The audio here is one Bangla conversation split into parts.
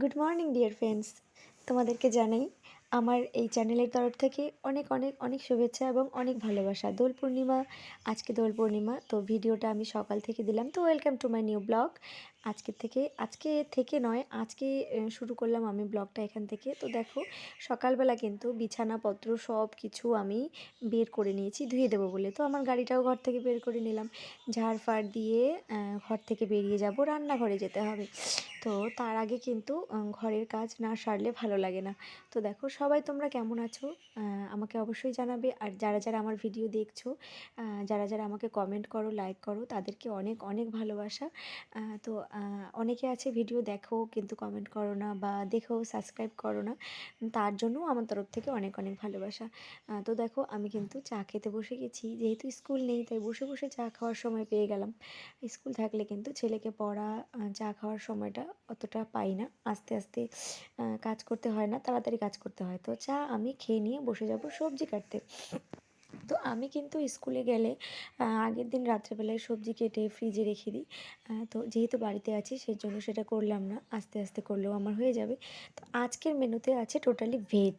গুড মর্নিং ডিয়ার ফ্রেন্ডস তোমাদেরকে জানাই, আমার এই চ্যানেলের তরফ থেকে অনেক অনেক অনেক শুভেচ্ছা এবং অনেক ভালোবাসা। দোল পূর্ণিমা, আজকে দোল পূর্ণিমা, তো ভিডিওটা আমি সকাল থেকে দিলাম। তো welcome to my new blog আজকে থেকে আজকে থেকে নয়, আজকে শুরু করলাম আমি ব্লগটা এখান থেকে। তো দেখো, সকালবেলা কিন্তু বিছানাপত্র সব কিছু আমি বের করে নিয়েছি, ধুয়ে দেবো বলে। তো আমার গাড়িটাও ঘর থেকে বের করে নিলাম। ঝাড় ফাড় দিয়ে ঘর থেকে বেরিয়ে যাব, রান্নাঘরে যেতে হবে। তো তার আগে কিন্তু ঘরের কাজ না সারলে ভালো লাগে না। তো দেখো, সবাই তোমরা কেমন আছো? আমাকে অবশ্যই জানাবে। আর যারা যারা আমার ভিডিও দেখছ যারা যারা আমাকে কমেন্ট করো লাইক করো, তাদেরকে অনেক অনেক ভালোবাসা। তো অনেকে আছে ভিডিও দেখো কিন্তু কমেন্ট করো না বা দেখো সাবস্ক্রাইব করো না। তার জন্য আমার তরফ থেকে অনেক অনেক ভালোবাসা। তো দেখো, আমি কিন্তু চা খেতে বসে গেছি। যেহেতু স্কুল নেই, তাই বসে বসে চা খাওয়ার সময় পেয়ে গেলাম। স্কুল থাকলে কিন্তু ছেলেকে পড়া চা খাওয়ার সময়টা অতটা পাই না। আস্তে আস্তে কাজ করতে হয় না, তাড়াতাড়ি কাজ করতে হয়। তো চা আমি খেয়ে নিয়ে বসে যাব সবজি কাটতে। তো আমি কিন্তু স্কুলে গেলে আগের দিন রাত্রেবেলায় সবজি কেটে ফ্রিজে রেখে দিই। তো যেহেতু বাড়িতে আছি সেই জন্য সেটা করলাম না। আস্তে আস্তে করলেও আমার হয়ে যাবে। তো আজকের মেনুতে আছে টোটালি ভেজ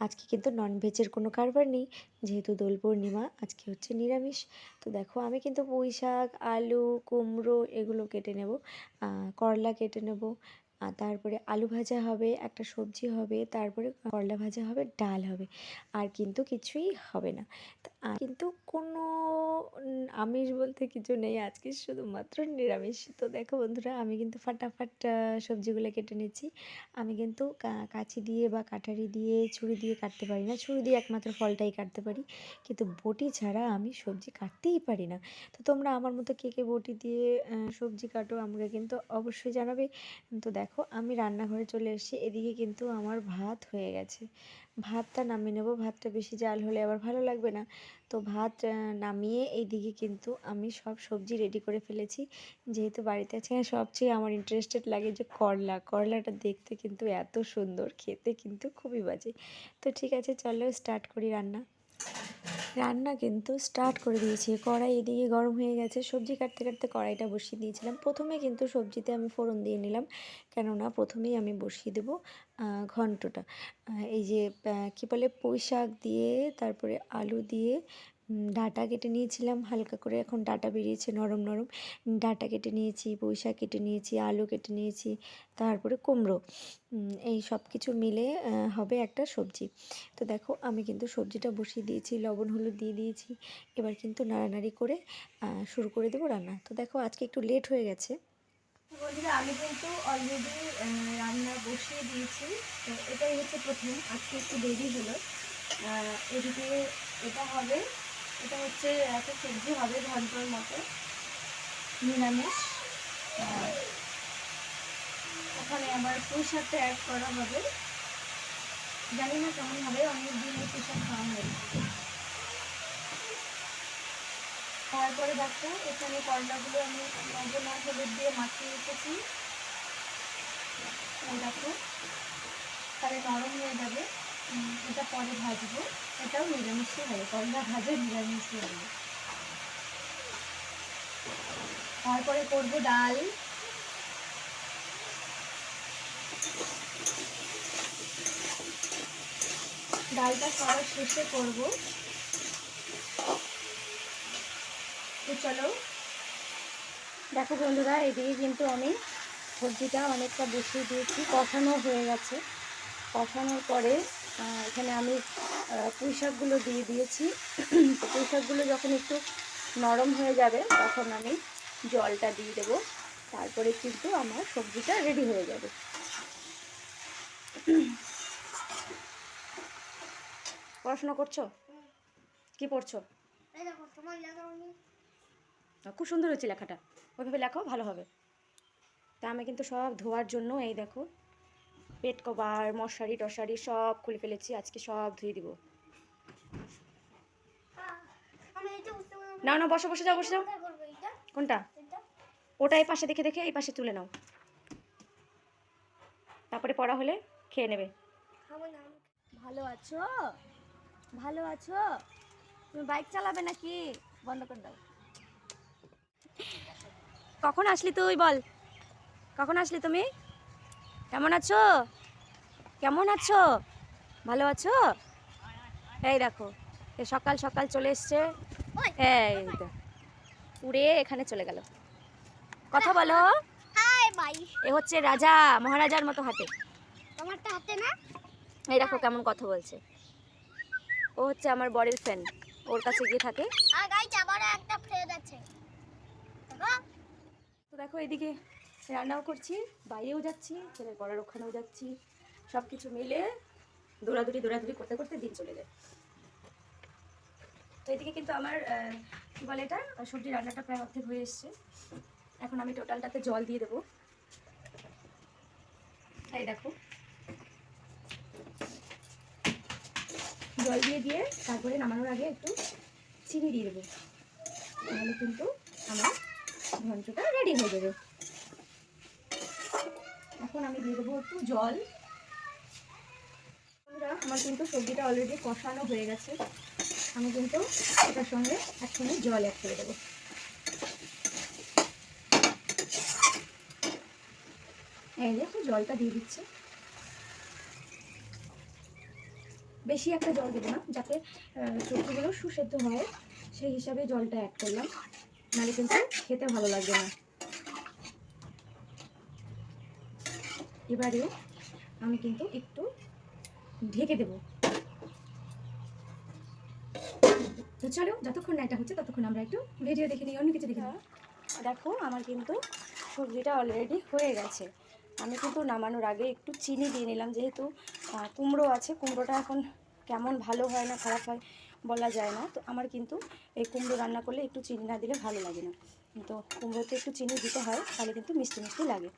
আজকে কিন্তু নন ভেজের কোনো কারবার নেই। যেহেতু দোল পূর্ণিমা, আজকে হচ্ছে নিরামিষ। তো দেখো, আমি কিন্তু পুঁই শাক আলু, কুমড়ো এগুলো কেটে নেব। করলা কেটে নেব। আর তারপরে আলু ভাজা হবে, একটা সবজি হবে, তারপরে করলা ভাজা হবে, ডাল হবে। আর কিন্তু কিছুই হবে না। কিন্তু কোনো আমিষ বলতে কিছু নেই। আজকে শুধুমাত্র নিরামিষ। তো দেখো বন্ধুরা, আমি কিন্তু ফাটাফাট সবজিগুলো কেটে নিচ্ছি। আমি কিন্তু কাঁচি দিয়ে বা কাটারি দিয়ে, ছুরি দিয়ে কাটতে পারি না। ছুরি দিয়ে একমাত্র ফলটাই কাটতে পারি। কিন্তু বটি ছাড়া আমি সবজি কাটতেই পারি না। তো তোমরা আমার মতো কে কে বটি দিয়ে সবজি কাটো আমাকে কিন্তু অবশ্যই জানাবে। তো দেখো আমি রান্নাঘরে চলে এসেছি, এদিকে কিন্তু আমার ভাত হয়ে গেছে। ভাতটা নামিয়ে নেব, ভাতটা বেশি জাল হলে আবার ভালো লাগবে না। তো ভাত নামিয়ে এইদিকে কিন্তু আমি সব সবজি রেডি করে ফেলেছি। যেহেতু বাড়িতে আছে, সবচেয়ে আমার ইন্টারেস্টেড লাগে যে করলা। করলাটা দেখতে কিন্তু এত সুন্দর, খেতে কিন্তু খুবই বাজে। তো ঠিক আছে, চলো স্টার্ট করি রান্না। রান্না কিন্তু স্টার্ট করে দিয়েছি। কড়াই এদিকে গরম হয়ে গেছে। সবজি কাটতে কাটতে কড়াইটা বসিয়ে দিয়েছিলাম। প্রথমে কিন্তু সবজিতে আমি ফোড়ন দিয়ে নিলাম। কেননা প্রথমেই আমি বসিয়ে দেব ঘন্টটা। এই যে কী বলে পুঁই শাক দিয়ে, তারপরে আলু দিয়ে ডাঁটা কেটে নিয়েছিলাম, হালকা করে এখন ডাটা বেরিয়েছে নরম নরম। ডাটা কেটে নিয়েছি শাক কেটে নিয়েছি, আলু কেটে নিয়েছি, তারপরে কুমড়ো। এই সব কিছু মিলে হবে একটা সবজি। তো দেখো, আমি কিন্তু সবজিটা বসিয়ে দিয়েছি, লবণ, হলুদ দিয়ে দিয়েছি। এবার কিন্তু নাড়ানাড়ি করে শুরু করে দেবো রান্না। তো দেখো, আজকে একটু লেট হয়ে গেছে। আমি কিন্তু অলরেডি রান্না বসিয়ে দিয়েছি। তো এটাই হচ্ছে প্রথম, আজকে একটু দেরি হলো। এদিকে এটা হবে এটা হচ্ছে একটা সবজি হবে ঘণ্টার মতো, নিরামিষ। ওখানে আবার পুঁই শাকটা অ্যাড করা হবে। জানি না কেমন হবে, অনেক দিন এই পুঁই শাক খাওয়া হয়েছে তারপরে দেখো, এখানে করলাগুলো আমি লবণ আর হলুদ দিয়ে মাখিয়ে রেখেছি। দেখো, তাহলে নরম হয়ে যাবে। এটা পরে ভাজবো। এটাও নিরামিষই হবে করলা ভাজা নিরামিষই হবে। তারপরে করব ডাল। ডালটা সবার শেষে করব। তো চলো, দেখো বন্ধুরা এদিকে কিন্তু আমি সবজিটা অনেকটা বসিয়ে দিয়েছি। কষানো হয়ে গেছে। কষানোর পরে এখানে আমি পুঁই শাকগুলো দিয়ে দিয়েছি। তো পুঁই শাকগুলো যখন একটু নরম হয়ে যাবে, তখন আমি জলটা দিয়ে দেবো। তারপরে কিন্তু আমার সবজিটা রেডি হয়ে যাবে। পড়াশোনা করছ? কি পড়ছো? খুব সুন্দর হয়েছে লেখাটা। ওইভাবে লেখো ভালো হবে। তা আমি কিন্তু সব ধোয়ার জন্য এই দেখো পেট কভার, মশারি টশারি সব খুলে ফেলেছি, আজকে সব ধুয়ে দিব। না না বসে বসে, যাও বসে, যাও। কোনটা? ওটা এই পাশে দেখে দেখে, এই পাশে তুলে নাও। তারপরে পড়া হলে খেয়ে নেবে। ভালো আছো? ভালো আছো? তুমি বাইক চালাবে নাকি? বন্ধ করে দাও। কখন আসলি তুই বল? কখন আসলি তুমি? কেমন আছো? কেমন আছো? ভালো আছো? এই দেখো এ সকাল সকাল চলে এসছে। এই তো উড়ে এখানে চলে গেল। কথা বলো। এ হচ্ছে রাজা মহারাজার মতো হাতে। তোমারটা হাতে না? এই দেখো কেমন কথা বলছে। ও হচ্ছে আমার বরের ফ্রেন্ড ওর কাছে গিয়ে থাকে। আর গাইস একটা ফ্রেন্ড আছে। দেখো তো দেখো এদিকে রান্নাও করছি, বাইরেও যাচ্ছি ছেলের পড়ার ওখানেও যাচ্ছি। সব কিছু মিলে দৌড়াদৌড়ি দৌড়াদৌড়ি করতে করতে দিন চলে যায়। তো এদিকে কিন্তু আমার কি বলে এটা? সবজি রান্নাটা প্রায় অর্ধেক হয়ে এসছে। এখন আমি টোটালটাতে জল দিয়ে দেবো। এই দেখো। জল দিয়ে দিয়ে তারপরে নামানোর আগে একটু চিনি দিয়ে দেবো। তাহলে কিন্তু আমার ঘন্টটা রেডি হয়ে যাবে। এখন আমি দিয়ে দেবো একটু জল। আমার কিন্তু সবজিটা অলরেডি কষানো হয়ে গেছে। আমি কিন্তু এটার সঙ্গে একসঙ্গে জল অ্যাড করে দেবো। এই দেখো জলটা দিয়ে দিচ্ছে। বেশি একটা জল দেবো না, যাতে সবজিগুলো সুসেদ্ধ হয়। সেই হিসাবে জলটা অ্যাড করলাম। নাহলে কিন্তু খেতে ভালো লাগবে না। এবারে আমি কিন্তু একটু ঢেকে দেব। তো চলো, যতক্ষণ না এটা হচ্ছে ততক্ষণ আমরা একটু ভিডিও দেখে নিই, অন্য কিছু দেখে নিই। দেখো আমার কিন্তু সবজিটা অলরেডি হয়ে গেছে। আমি কিন্তু নামানোর আগে একটু চিনি দিয়ে নিলাম, যেহেতু কুমড়ো আছে, কুমড়োটা এখন কেমন ভালো হয় না খারাপ হয় বলা যায় না। তো আমার কিন্তু এই কুমড়ো রান্না করলে একটু চিনি না দিলে ভালো লাগে না। তো কুমড়োতে একটু চিনি দিতে হয়, তাহলে কিন্তু মিষ্টি মিষ্টি লাগে।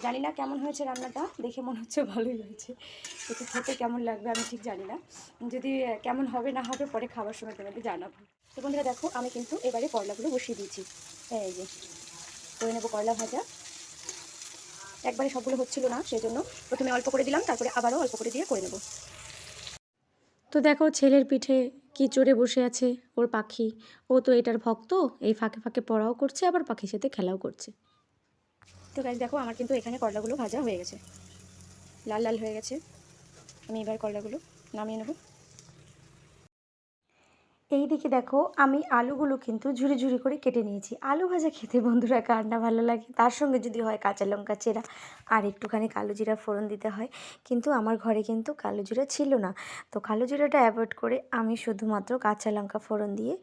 জানি না কেমন হয়েছে রান্নাটা, দেখে মনে হচ্ছে ভালোই হয়েছে। কিন্তু খেতে কেমন লাগবে আমি ঠিক জানি না। যদি কেমন হবে না হবে পরে খাবার সময় তোমাদের জানাব। তো বন্ধুরা দেখো, আমি কিন্তু এবারে করলাগুলো বসিয়ে দিয়েছি। এই যে, করে নেব করলা ভাজা। একবারে সবগুলো হচ্ছিল না সেই জন্য প্রথমে অল্প করে দিলাম, তারপরে আবারও অল্প করে দিয়ে করে নেব। তো দেখো, ছেলের পিঠে কি চড়ে বসে আছে ওর পাখি। ও তো এটার ভক্ত, এই ফাঁকে ফাঁকে পড়াও করছে, আবার পাখির সাথে খেলাও করছে। তো গাছ দেখো আমার কিন্তু এখানে করলাগুলো ভাজা হয়ে গেছে। লাল লাল হয়ে গেছে। আমি এবার করলাগুলো নামিয়ে নেব। এই দিকে দেখো, আমি আলুগুলো কিন্তু ঝুড়ি ঝুড়ি করে কেটে নিয়েছি। আলু ভাজা খেতে বন্ধুরা কার না ভালো লাগে? তার সঙ্গে যদি হয় কাঁচা লঙ্কা চেরা আর একটুখানি কালো জিরা ফোড়ন দিতে হয়। কিন্তু আমার ঘরে কিন্তু কালো জিরা ছিল না। তো কালো জিরাটা অ্যাভয়েড করে আমি শুধুমাত্র কাঁচা লঙ্কা ফোড়ন দিয়ে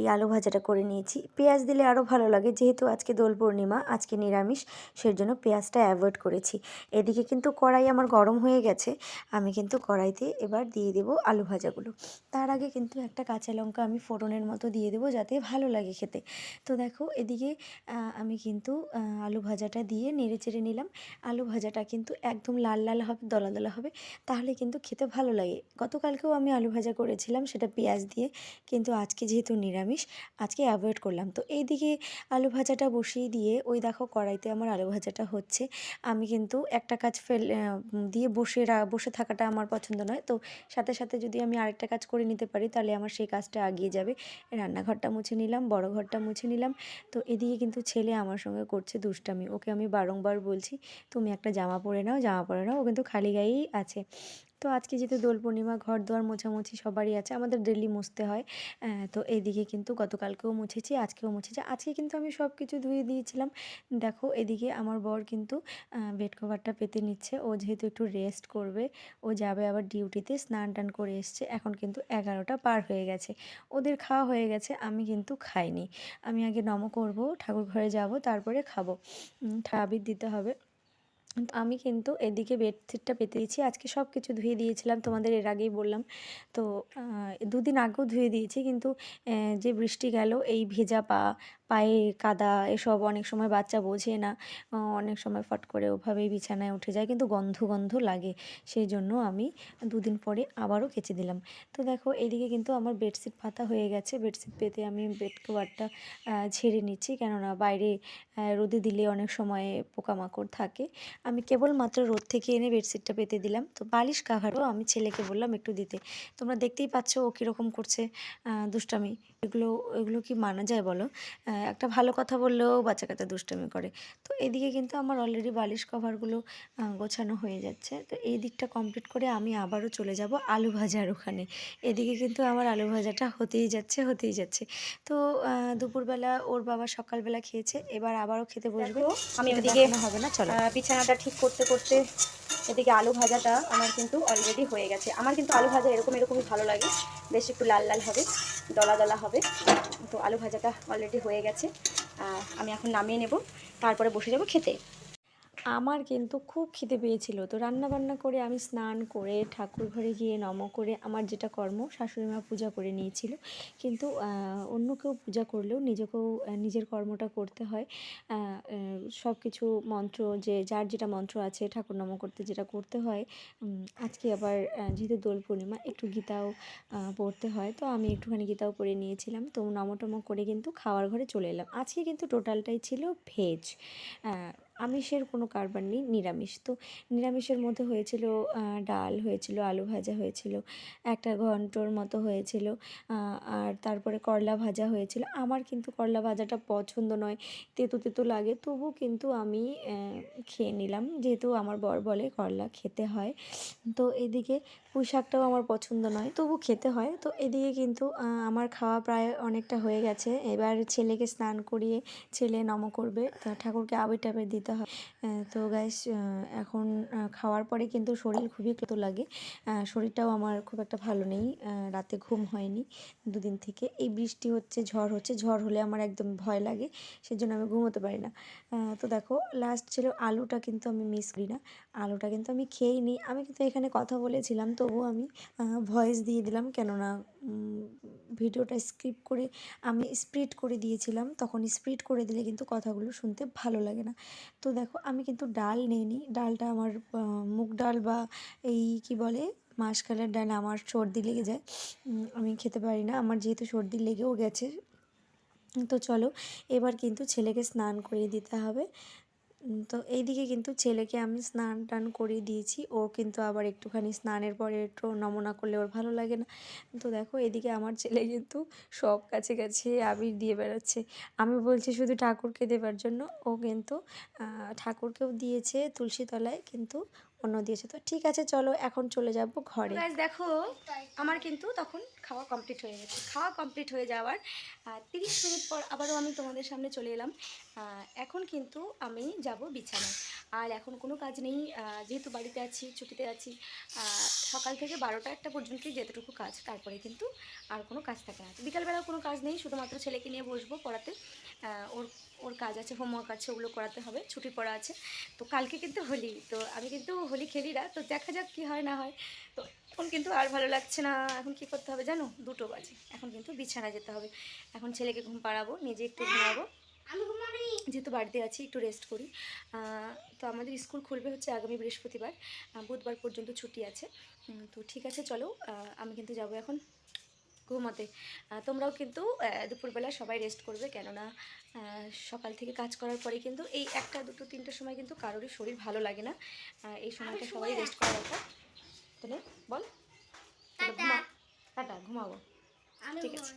এই আলু ভাজাটা করে নিয়েছি। পেঁয়াজ দিলে আরও ভালো লাগে, যেহেতু আজকে দোল পূর্ণিমা, আজকে নিরামিষ সেই জন্য পেঁয়াজটা অ্যাভয়েড করেছি। এদিকে কিন্তু কড়াই আমার গরম হয়ে গেছে, আমি কিন্তু কড়াইতে এবার দিয়ে দেবো আলু ভাজাগুলো। তার আগে কিন্তু একটা কাঁচা লঙ্কা আমি ফোড়নের মতো দিয়ে দেবো যাতে ভালো লাগে খেতে। তো দেখো এদিকে আমি কিন্তু আলু ভাজাটা দিয়ে নেড়ে চেড়ে নিলাম। আলু ভাজাটা কিন্তু একদম লাল লাল হবে, দলা দলা হবে, তাহলে কিন্তু খেতে ভালো লাগে। গতকালকেও আমি আলু ভাজা করেছিলাম, সেটা পেঁয়াজ দিয়ে, কিন্তু আজকে যেহেতু নিরামিষ, আজকে অ্যাভয়েড করলাম। তো এইদিকে আলু ভাজাটা বসিয়ে দিয়ে, ওই দেখো কড়াইতে আমার আলু ভাজাটা হচ্ছে। আমি কিন্তু একটা কাজ ফেল দিয়ে বসে বসে থাকাটা আমার পছন্দ নয়। তো সাথে সাথে যদি আমি আরেকটা কাজ করে নিতে পারি, তাহলে আমার সেই কাজটা আগিয়ে যাবে। রান্নাঘরটা মুছে নিলাম, বড় ঘরটা মুছে নিলাম। তো এদিকে কিন্তু ছেলে আমার সঙ্গে করছে দুষ্টামি। ওকে আমি বারংবার বলছি, তুমি একটা জামা পরে নাও, জামা পরে নাও, ও কিন্তু খালি গায়েই আছে। তো আজকে যেহেতু দোল পূর্ণিমা, ঘর দুয়ার মোছামুছি সবারই আছে, আমাদের ডেলি মুছতে হয়। তো এদিকে কিন্তু গতকালকেও মুছেছি, আজকেও মুছেছি। আজকে কিন্তু আমি সব কিছু ধুয়ে দিয়েছিলাম। দেখো, এদিকে আমার বর কিন্তু বেড কভারটা পেতে নিচ্ছে। ও যেহেতু একটু রেস্ট করবে, ও যাবে আবার ডিউটিতে স্নান টান করে এসছে। এখন কিন্তু এগারোটা পার হয়ে গেছে। ওদের খাওয়া হয়ে গেছে, আমি কিন্তু খাইনি। আমি আগে নম করব, ঠাকুর ঘরে যাব, তারপরে খাব। আবির দিতে হবে। আমি কিন্তু এদিকে বেডশিটটা পেতে দিয়েছি। আজকে সব কিছু ধুয়ে দিয়েছিলাম, তোমাদের এর আগেই বললাম। তো দুদিন আগেও ধুয়ে দিয়েছি কিন্তু যে বৃষ্টি গেল, এই ভেজা পা পায়ে কাদা এসব অনেক সময় বাচ্চা বোঝে না। অনেক সময় ফট করে ওভাবেই বিছানায় উঠে যায় কিন্তু গন্ধ গন্ধ লাগে। সেই জন্য আমি দুদিন পরে আবারও কেচে দিলাম। তো দেখো এদিকে কিন্তু আমার বেডশিট পাতা হয়ে গেছে। বেডশিট পেতে আমি বেড কভারটা ঝেড়ে নিচ্ছি কেননা বাইরে রোদে দিলে অনেক সময় পোকামাকড় থাকে। আমি কেবলমাত্র রোদ থেকে এনে বেডশিটটা পেতে দিলাম। তো বালিশ কাভারও আমি ছেলেকে বললাম একটু দিতে। তোমরা দেখতেই পাচ্ছ ও কীরকম করছে দুষ্টামি। এগুলো এগুলো কি মানা যায় বলো? একটা ভালো কথা বললেও বাচ্চা কাচ্চা দুষ্টামি করে। তো এদিকে কিন্তু আমার অলরেডি বালিশ কভারগুলো গোছানো হয়ে যাচ্ছে। তো এই দিকটা কমপ্লিট করে আমি আবারও চলে যাব আলু ভাজার ওখানে। এদিকে কিন্তু আমার আলু ভাজাটা হতেই যাচ্ছে হতেই যাচ্ছে। তো দুপুরবেলা ওর বাবা সকালবেলা খেয়েছে এবার আবারও খেতে বসবে। আমি ওদিকে হবে না চলো। বিছানাটা ঠিক করতে করতে এদিকে আলু ভাজাটা আমার কিন্তু অলরেডি হয়ে গেছে। আমার কিন্তু আলু ভাজা এরকম এরকমই ভালো লাগে। বেশ একটু লাল লাল হবে, দলা দলা হবে। তো আলু ভাজাটা অলরেডি হয়ে গেছে। আমি এখন নামিয়ে নেব। তারপরে বসে যাব খেতে। আমার কিন্তু খুব খিদে পেয়েছিল। তো রান্না বান্না করে আমি স্নান করে ঠাকুর ঘরে গিয়ে নম করে আমার যেটা কর্ম শাশুড়ি মা পূজা করে নিয়েছিল। কিন্তু অন্য কেউ পূজা করলেও নিজেকেও নিজের কর্মটা করতে হয়। সব কিছু মন্ত্র যে, যার যেটা মন্ত্র আছে, ঠাকুর নম করতে যেটা করতে হয় আজকে আবার যেহেতু দোল পূর্ণিমা, একটু গীতাও পড়তে হয়। তো আমি একটুখানি গীতাও পড়ে নিয়েছিলাম। তো নম টম করে কিন্তু খাওয়ার ঘরে চলে এলাম। আজকে কিন্তু টোটালটাই ছিল ভেজ। আমিষের কোনো কারবার নেই, নিরামিষ। তো নিরামিষের মধ্যে হয়েছিল ডাল হয়েছিল, আলু ভাজা হয়েছিল, একটা ঘন্টর মতো হয়েছিল আর তারপরে করলা ভাজা হয়েছিল। আমার কিন্তু করলা ভাজাটা পছন্দ নয়, তেতো তেতো লাগে, তবু কিন্তু আমি খেয়ে নিলাম। যেহেতু আমার বর বলে করলা খেতে হয়। তো এদিকে পুঁই শাকটাও আমার পছন্দ নয়, তবু খেতে হয়। তো এদিকে কিন্তু আমার খাওয়া প্রায় অনেকটা হয়ে গেছে। এবার ছেলেকে স্নান করিয়ে ছেলে নম করবে। ঠাকুরকে আবির টাবির দিতে হয়। তো গাইস এখন খাওয়ার পরে কিন্তু শরীর খুবই ক্লান্ত লাগে। শরীরটাও আমার খুব একটা ভালো নেই। রাতে ঘুম হয়নি দুদিন থেকে। এই বৃষ্টি হচ্ছে, ঝড় হচ্ছে। ঝড় হলে আমার একদম ভয় লাগে, সেজন্য আমি ঘুমোতে পারি না। তো দেখো লাস্ট ছিল আলুটা কিন্তু আমি মিস করি না। আলুটা কিন্তু আমি খেয়েই নিই আমি কিন্তু এখানে কথা বলেছিলাম তবুও আমি ভয়েস দিয়ে দিলাম। কেননা ভিডিওটা স্ক্রিপ্ট করে আমি স্প্রিড করে দিয়েছিলাম। তখন স্প্রিড করে দিলে কিন্তু কথাগুলো শুনতে ভালো লাগে না। তো দেখো, আমি কিন্তু ডাল নিইনি। ডালটা আমার মুগ ডাল বা এই কি বলে মাসকালের ডাল আমার সর্দি লেগে যায়। আমি খেতে পারি না। আমার যেহেতু সর্দি লেগেও গেছে। তো চলো, এবার কিন্তু ছেলেকে স্নান করিয়ে দিতে হবে। তো এইদিকে কিন্তু ছেলেকে আমি স্নান টান করিয়ে দিয়েছি। ও কিন্তু আবার একটুখানি স্নানের পরে একটু নমনা করলে ওর ভালো লাগে না। তো দেখো এদিকে আমার ছেলে কিন্তু সব কাছে কাছে আবির দিয়ে বেড়াচ্ছে। আমি বলছি শুধু ঠাকুরকে দেবার জন্য। ও কিন্তু ঠাকুরকেও দিয়েছে তুলসী তলায় কিন্তু অন্য দিয়েছে। তো ঠিক আছে, চলো এখন চলে যাব ঘরে। দেখো, আমার কিন্তু তখন খাওয়া কমপ্লিট হয়ে গেছে। খাওয়া কমপ্লিট হয়ে যাওয়ার তিরিশ মিনিট পর আবারও আমি তোমাদের সামনে চলে এলাম। এখন কিন্তু আমি যাব বিছানায়। আর এখন কোনো কাজ নেই যেহেতু বাড়িতে আছি, ছুটিতে আছি সকাল থেকে বারোটা একটা পর্যন্তই যেতটুকু কাজ, তারপরে কিন্তু আর কোনো কাজ থাকে না। বিকালবেলাও কোনো কাজ নেই, শুধুমাত্র ছেলেকে নিয়ে বসবো পড়াতে। ওর ওর কাজ আছে হোমওয়ার্ক আছে, ওগুলো করাতে হবে, ছুটি পড়া আছে। তো কালকে কিন্তু হোলি, তো আমি কিন্তু হোলি খেলি না। তো দেখা যাক কী হয়, না হয়। তো এখন কিন্তু আর ভালো লাগছে না। এখন কি করতে হবে জানো? দুটো বাজে। এখন কিন্তু বিছানা যেতে হবে। এখন ছেলেকে ঘুম পাড়াবো নিজে একটু ঘুমাবো। যেহেতু বাড়িতে আছি একটু রেস্ট করি। তো আমাদের স্কুল খুলবে হচ্ছে আগামী বৃহস্পতিবার। বুধবার পর্যন্ত ছুটি আছে। তো ঠিক আছে চলো। আমি কিন্তু যাব এখন ঘুমোতে। তোমরাও কিন্তু দুপুরবেলা সবাই রেস্ট করবে। কেননা সকাল থেকে কাজ করার পরে কিন্তু এই একটা দুটো তিনটের সময় কিন্তু কারোরই শরীর ভালো লাগে না। এই সময়টা সবাই রেস্ট করা দরকার তাহলে বল টাটা। ঘুমাবো। ঠিক আছে।